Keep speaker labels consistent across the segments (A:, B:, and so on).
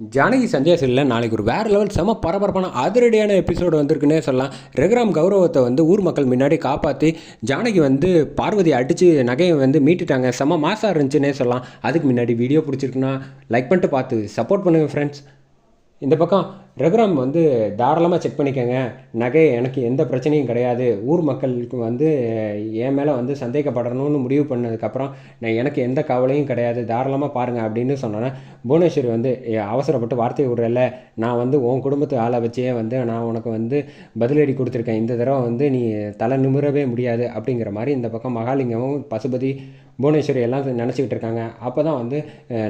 A: ஜானகி சஞ்சய் சீரியலில் நாளைக்கு ஒரு வேறு லெவல் செம பரபரப்பான அதிரடியான எபிசோடு வந்திருக்குன்னே சொல்லலாம். ரகுராம் கௌரவத்தை வந்து ஊர் மக்கள் முன்னாடி காப்பாற்றி ஜானகி வந்து பார்வதி அடித்து நகையை வந்து மீட்டுட்டாங்க. செம மாசாக இருந்துச்சுன்னே சொல்லலாம். அதுக்கு முன்னாடி வீடியோ பிடிச்சிருக்குன்னா லைக் பண்ணிட்டு பார்த்து சப்போர்ட் பண்ணுங்கள் ஃப்ரெண்ட்ஸ் இந்த பக்கம் ரகுராம் வந்து தாராளமாக செக் பண்ணிக்கோங்க. நகை எனக்கு எந்த பிரச்சனையும் கிடையாது. ஊர் மக்களுக்கு வந்து என் மேலே வந்து சந்தேகப்படணும்னு முடிவு பண்ணதுக்கப்புறம் நான் எனக்கு எந்த கவலையும் கிடையாது. தாராளமாக பாருங்கள் அப்படின்னு சொன்னோன்னே புவனேஸ்வரி வந்து அவசரப்பட்டு வார்த்தையை விடுறல நான் வந்து உன் குடும்பத்து ஆளை வச்சே வந்து நான் உனக்கு வந்து பதிலடி கொடுத்துருக்கேன். இந்த தடவை வந்து நீ தலை நிமிரவே முடியாது. அப்படிங்கிற மாதிரி இந்த பக்கம் மகாலிங்கமும் பசுபதி புவனேஸ்வரி எல்லாம் நினச்சிக்கிட்டு இருக்காங்க. அப்போ தான் வந்து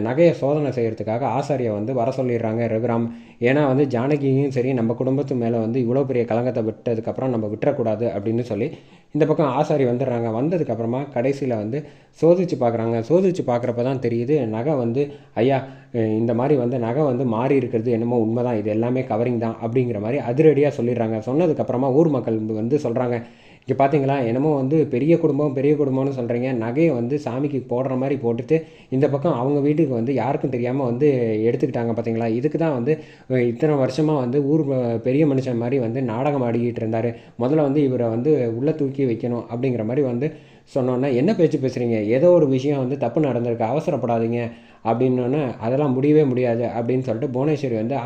A: நகையை சோதனை செய்கிறதுக்காக ஆசாரியை வந்து வர சொல்லிடுறாங்க ரகுராம். ஏன்னா வந்து ஜானகியும் சரி நம்ம குடும்பத்து மேலே வந்து இவ்வளோ பெரிய கலங்கத்தை விட்டதுக்கப்புறம் நம்ம விட்டுறக்கூடாது அப்படின்னு சொல்லி இந்த பக்கம் ஆசாரி வந்துடுறாங்க. வந்ததுக்கப்புறமா கடைசியில் வந்து சோதிச்சு பார்க்குறாங்க சோதிச்சு பார்க்குறப்ப தான் தெரியுது நகை வந்து ஐயா இந்த மாதிரி வந்து நகை வந்து மாறி இருக்கிறது என்னமோ உண்மை தான் இது எல்லாமே கவரிங் தான். அப்படிங்கிற மாதிரி அதிரடியாக சொல்லிடுறாங்க. சொன்னதுக்கப்புறமா ஊர் மக்கள் வந்து சொல்கிறாங்க இங்கே பார்த்தீங்களா என்னமோ வந்து பெரிய குடும்பம் பெரிய குடும்பம்னு சொல்கிறீங்க நகையை வந்து சாமிக்கு போடுற மாதிரி போட்டுட்டு இந்த பக்கம் அவங்க வீட்டுக்கு வந்து யாருக்கும் தெரியாமல் வந்து எடுத்துக்கிட்டாங்க பார்த்தீங்களா இதுக்கு தான் வந்து இத்தனை வருஷமாக வந்து ஊர் பெரிய மனுஷன் மாதிரி வந்து நாடகம் ஆடிக்கிட்டு இருந்தார். முதல்ல வந்து இவரை வந்து உள்ளே தூக்கி வைக்கணும் அப்படிங்கிற மாதிரி வந்து சொன்னோன்னே என்ன பேச்சு பேசுகிறீங்க ஏதோ ஒரு விஷயம் வந்து தப்பு நடந்திருக்கு. அவசரப்படாதீங்க. அப்படின்னோன்னே அதெல்லாம் முடியவே முடியாது. அப்படின்னு சொல்லிட்டு புவனேஸ்வரி வந்து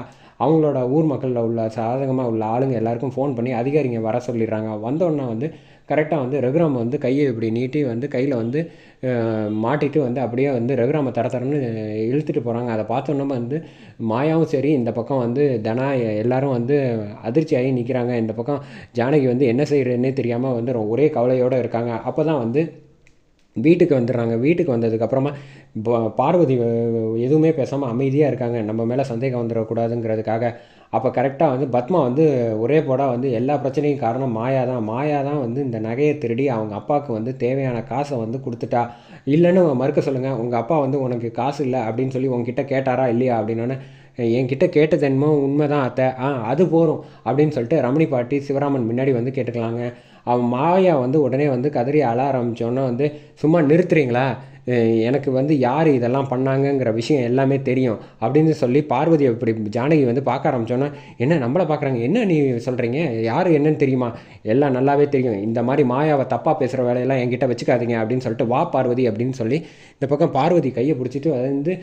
A: அவங்களோட ஊர் மக்களில் உள்ள சாதகமாக உள்ள ஆளுங்க எல்லாருக்கும் ஃபோன் பண்ணி அதிகாரிங்க வர சொல்லிடுறாங்க. வந்தோடனே வந்து கரெக்டாக வந்து ரகுராம் வந்து கையை இப்படி நீட்டி வந்து கையில் வந்து மாட்டிட்டு வந்து அப்படியே வந்து ரகுராம தர தரம்னு இழுத்துட்டு போகிறாங்க அதை பார்த்தோன்னே வந்து மாயாவும் சரி இந்த பக்கம் வந்து தனா எல்லாரும் வந்து அதிர்ச்சியாகி நிற்கிறாங்க இந்த பக்கம் ஜானகி வந்து என்ன செய்கிறதுன்னே தெரியாமல் வந்து ஒரே கவலையோடு இருக்காங்க. அப்போ தான் வந்து வீட்டுக்கு வந்துடுறாங்க. வீட்டுக்கு வந்ததுக்கப்புறமா பார்வதி எதுவுமே பேசாமல் அமைதியாக இருக்காங்க. நம்ம மேலே சந்தேகம் வந்துடக்கூடாதுங்கிறதுக்காக. அப்போ கரெக்டாக வந்து பத்மா வந்து ஒரே போடா வந்து எல்லா பிரச்சனையும் காரணம் மாயா தான் மாயா தான் வந்து இந்த நகையை திருடி அவங்க அப்பாவுக்கு வந்து தேவையான காசை வந்து கொடுத்துட்டா. இல்லைன்னு மறுக்க சொல்லுங்கள் உங்கள் அப்பா வந்து உனக்கு காசு இல்லை அப்படின்னு சொல்லி உங்ககிட்ட கேட்டாரா இல்லையா அப்படின்னோடனே என்கிட்ட கேட்டது என்னமோ உண்மை தான் அத்தை. ஆ அது போகிறோம் அப்படின்னு சொல்லிட்டு ரமணி பாட்டி சிவராமன் முன்னாடி வந்து கேட்டுக்கலாங்க. அவன் மாயா வந்து உடனே வந்து கதறி அழ ஆரம்பித்தோன்னே வந்து சும்மா நிறுத்துறீங்களா? எனக்கு வந்து யார் இதெல்லாம் பண்ணாங்கங்கிற விஷயம் எல்லாமே தெரியும் அப்படின்னு சொல்லி பார்வதி இப்படி ஜானகி வந்து பார்க்க ஆரம்பிச்சோன்னே என்ன நம்மளை பார்க்குறாங்க? என்ன நீ சொல்கிறீங்க யார் என்னன்னு தெரியுமா? எல்லாம் நல்லாவே தெரியும். இந்த மாதிரி மாயாவை தப்பாக பேசுகிற வேலையெல்லாம் என்கிட்ட வச்சுக்காதீங்க அப்படின்னு சொல்லிட்டு வா பார்வதி அப்படின்னு சொல்லி இந்த பக்கம் பார்வதி கையை பிடிச்சிட்டு வந்து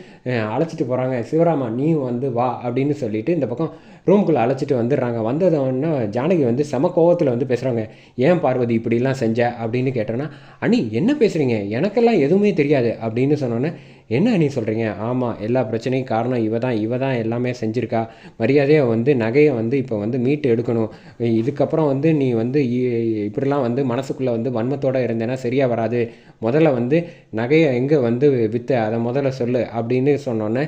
A: அழைச்சிட்டு போகிறாங்க சிவராமா நீ வந்து வா அப்படின்னு சொல்லிட்டு இந்த பக்கம் ரூம்குள்ளே அழைச்சிட்டு வந்துடுறாங்க. வந்ததோன்னா ஜானகி வந்து செம கோவத்தில் வந்து பேசுகிறாங்க ஏன் பார்வதி இப்படிலாம் செஞ்ச? அப்படின்னு கேட்டோன்னா அண்ணி என்ன பேசுகிறீங்க எனக்கெல்லாம் எதுவுமே தெரியும் தெரியாது அப்படின்னு சொன்னோன்னே என்ன நீ சொல்கிறீங்க ஆமாம் எல்லா பிரச்சனையும் காரணம் இவ தான் இவ தான் எல்லாமே செஞ்சுருக்கா. மரியாதையை வந்து நகையை வந்து இப்போ வந்து மீட்டு எடுக்கணும். இதுக்கப்புறம் வந்து நீ வந்து இப்படிலாம் வந்து மனசுக்குள்ளே வந்து வன்மத்தோடு இருந்தேன்னா சரியாக வராது. முதல்ல வந்து நகையை எங்கே வந்து விற்ற அதை முதல்ல சொல்லு அப்படின்னு சொன்னோன்னே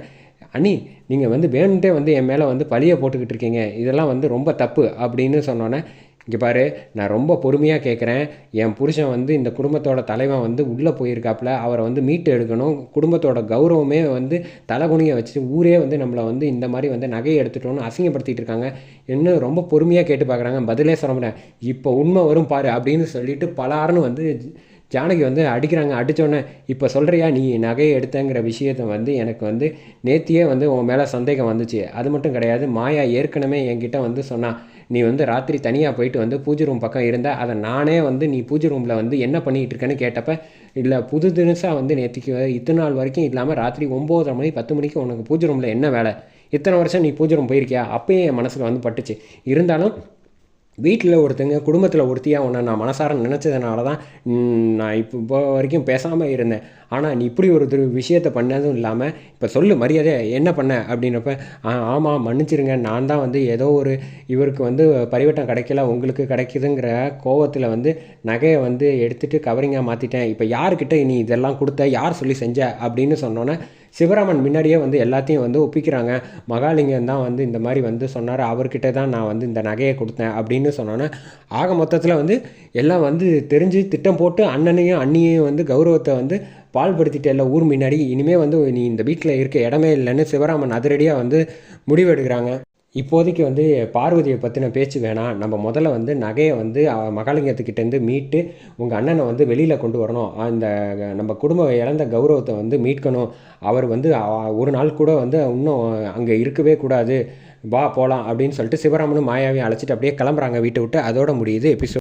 A: அண்ணி நீங்கள் வந்து வேணுன்ட்டே வந்து என் மேலே வந்து பழியை போட்டுக்கிட்டு இருக்கீங்க. இதெல்லாம் வந்து ரொம்ப தப்பு அப்படின்னு சொன்னோன்னே இங்கே பாரு நான் ரொம்ப பொறுமையாக கேட்குறேன் என் புருஷன் வந்து இந்த குடும்பத்தோட தலைவன் வந்து உள்ளே போயிருக்காப்புல. அவரை வந்து மீட்டு எடுக்கணும். குடும்பத்தோட கௌரவமே வந்து தலைகுனியை வச்சு ஊரே வந்து நம்மளை வந்து இந்த மாதிரி வந்து நகையை எடுத்துட்டோன்னு அசிங்கப்படுத்திட்டு இருக்காங்க. இன்னும் ரொம்ப பொறுமையாக கேட்டு பார்க்குறாங்க பதிலே சொல்ல முடியல இப்போ உண்மை வரும் பாரு அப்படின்னு சொல்லிட்டு பலாருன்னு வந்து ஜானகி வந்து அடிக்கிறாங்க. அடித்தோடனே இப்போ சொல்கிறியா நீ நகையை எடுத்தங்கிற விஷயத்தை வந்து எனக்கு வந்து நேத்தியே வந்து உன் மேலே சந்தேகம் வந்துச்சு. அது மட்டும் கிடையாது. மாயா ஏற்கனவே என்கிட்ட வந்து சொன்னா நீ வந்து ராத்திரி தனியாக போயிட்டு வந்து பூஜை ரூம் பக்கம் இருந்த அதை நானே வந்து நீ பூஜை ரூமில் வந்து என்ன பண்ணிகிட்டு இருக்கேன்னு கேட்டப்ப இல்லை புது தினசாக வந்து நேற்றுக்கு இத்தனை நாள் வரைக்கும் இல்லாமல் ராத்திரி ஒம்போதரை மணி பத்து மணிக்கு உனக்கு பூஜை ரூமில் என்ன வேலை? இத்தனை வருஷம் நீ பூஜை ரூம் போயிருக்கியா? அப்பயே என் மனசில் வந்து பட்டுச்சு. இருந்தாலும் வீட்டில் ஒருத்தங்க குடும்பத்தில் ஒருத்தியாக உன்னை நான் மனசார நினச்சதுனால தான் நான் இப்போ இப்போ வரைக்கும் பேசாமல் இருந்தேன். ஆனால் நீ இப்படி ஒரு விஷயத்தை பண்ணதும் இல்லாமல் இப்போ சொல்லு மரியாதை என்ன பண்ண? அப்படின்னப்ப ஆமாம் மன்னிச்சிருங்க. நான் தான் வந்து ஏதோ ஒரு இவருக்கு வந்து பரிவட்டம் கிடைக்கல உங்களுக்கு கிடைக்குதுங்கிற கோவத்தில் வந்து நகையை வந்து எடுத்துகிட்டு கவரிங்காக மாற்றிட்டேன் இப்போ யார்கிட்ட நீ இதெல்லாம் கொடுத்த? யார் சொல்லி செஞ்ச? அப்படின்னு சொன்னோன்னே சிவராமன் முன்னாடியே வந்து எல்லாத்தையும் வந்து ஒப்பிக்கிறாங்க. மகாலிங்கம் தான் வந்து இந்த மாதிரி வந்து சொன்னார். அவர்கிட்ட தான் நான் வந்து இந்த நகையை கொடுத்தேன் அப்படின்னு சொன்னோன்னே ஆக மொத்தத்தில் வந்து எல்லாம் வந்து தெரிஞ்சு திட்டம் போட்டு அண்ணனையும் அண்ணியையும் வந்து கௌரவத்தை வந்து பால்படுத்திட்டேல்ல ஊர் முன்னாடி. இனிமேல் வந்து நீ இந்த வீட்டில் இருக்க இடமே இல்லைன்னு சிவராமன் அதிரடியாக வந்து முடிவெடுக்கிறாங்க. இப்போதைக்கு வந்து பார்வதியை பற்றின பேச்சு வேணாம். நம்ம முதல்ல வந்து நகையை வந்து மகாலிங்கத்துக்கிட்டேருந்து மீட்டு உங்கள் அண்ணனை வந்து வெளியில் கொண்டு வரணும். அந்த நம்ம குடும்பம் இழந்த கௌரவத்தை வந்து மீட்கணும். அவர் வந்து ஒரு நாள் கூட வந்து இன்னும் அங்கே இருக்கவே கூடாது. வா போகலாம் அப்படின்னு சொல்லிட்டு சிவராமனும் மாயாவையும் அழைச்சிட்டு அப்படியே கிளம்புறாங்க வீட்டை விட்டு. அதோட முடியுது எபிசோட்